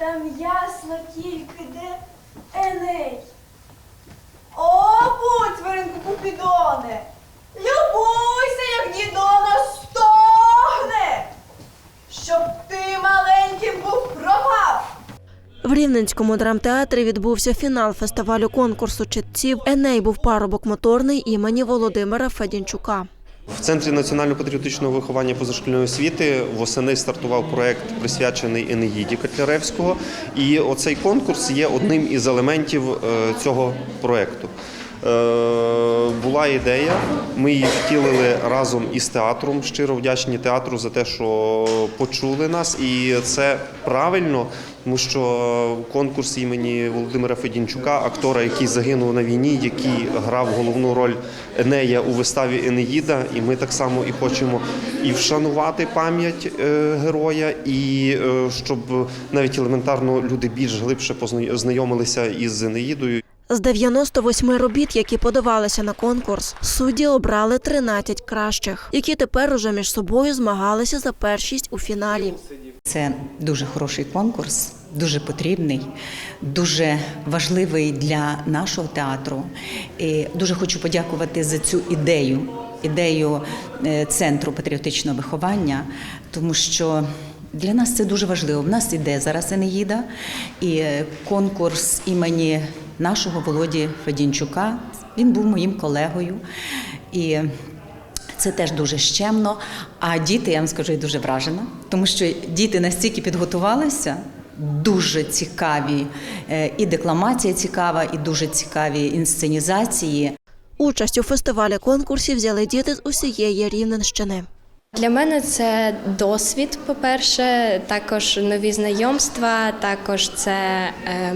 Там ясно тільки де Еней. О, будь, Веренку Купідоне! Любуйся, як дідона стогне! Щоб ти маленьким був пропав! В Рівненському драмтеатрі відбувся фінал фестивалю конкурсу читців. Еней був парубок моторний імені Володимира Федінчука. В центрі національно-патріотичного виховання позашкільної освіти восени стартував проект присвячений Енеїді Котляревського. І оцей конкурс є одним із елементів е, цього проекту. Е, Була ідея, ми її втілили разом із театром. Щиро вдячні театру за те, що почули нас, і це правильно, тому що конкурс імені Володимира Федінчука, актора, який загинув на війні, який грав головну роль Енея у виставі Енеїда. І ми так само і хочемо і вшанувати пам'ять е, героя, і е, щоб навіть елементарно люди більш глибше познайомилися із Енеїдою. З 98 робіт, які подавалися на конкурс, судді обрали 13 кращих, які тепер уже між собою змагалися за першість у фіналі. Це дуже хороший конкурс, дуже потрібний, дуже важливий для нашого театру. І дуже хочу подякувати за цю ідею, ідею е, центру патріотичного виховання, тому що. Для нас це дуже важливо. В нас іде зараз Енеїда і е, конкурс імені нашого Володі Федінчука. Він був моїм колегою. І це теж дуже щемно. А діти, я вам скажу, я дуже вражена, тому що діти настільки підготувалися. Дуже цікаві е, і декламація цікава, і дуже цікаві інсценізації. Участь у фестивалі конкурсів взяли діти з усієї Рівненщини. Для мене це досвід, по-перше, також нові знайомства, також це е,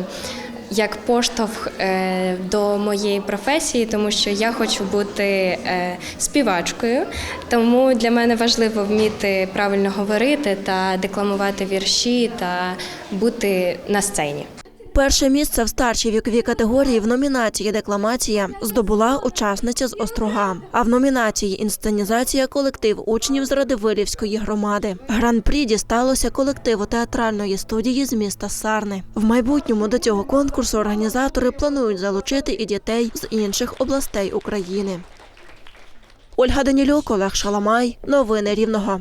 як поштовх е, до моєї професії, тому що я хочу бути е, співачкою. Тому для мене важливо вміти правильно говорити та декламувати вірші та бути на сцені. Перше місце в старшій віковій категорії в номінації Декламація здобула учасниця з Острога. А в номінації Інсценізація колектив учнів з Радивилівської громади. Гран-прі дісталося колективу театральної студії з міста Сарни. В майбутньому до цього конкурсу організатори планують залучити і дітей з інших областей України. Ольга Данілюк, Олег Шаламай. Новини Рівного.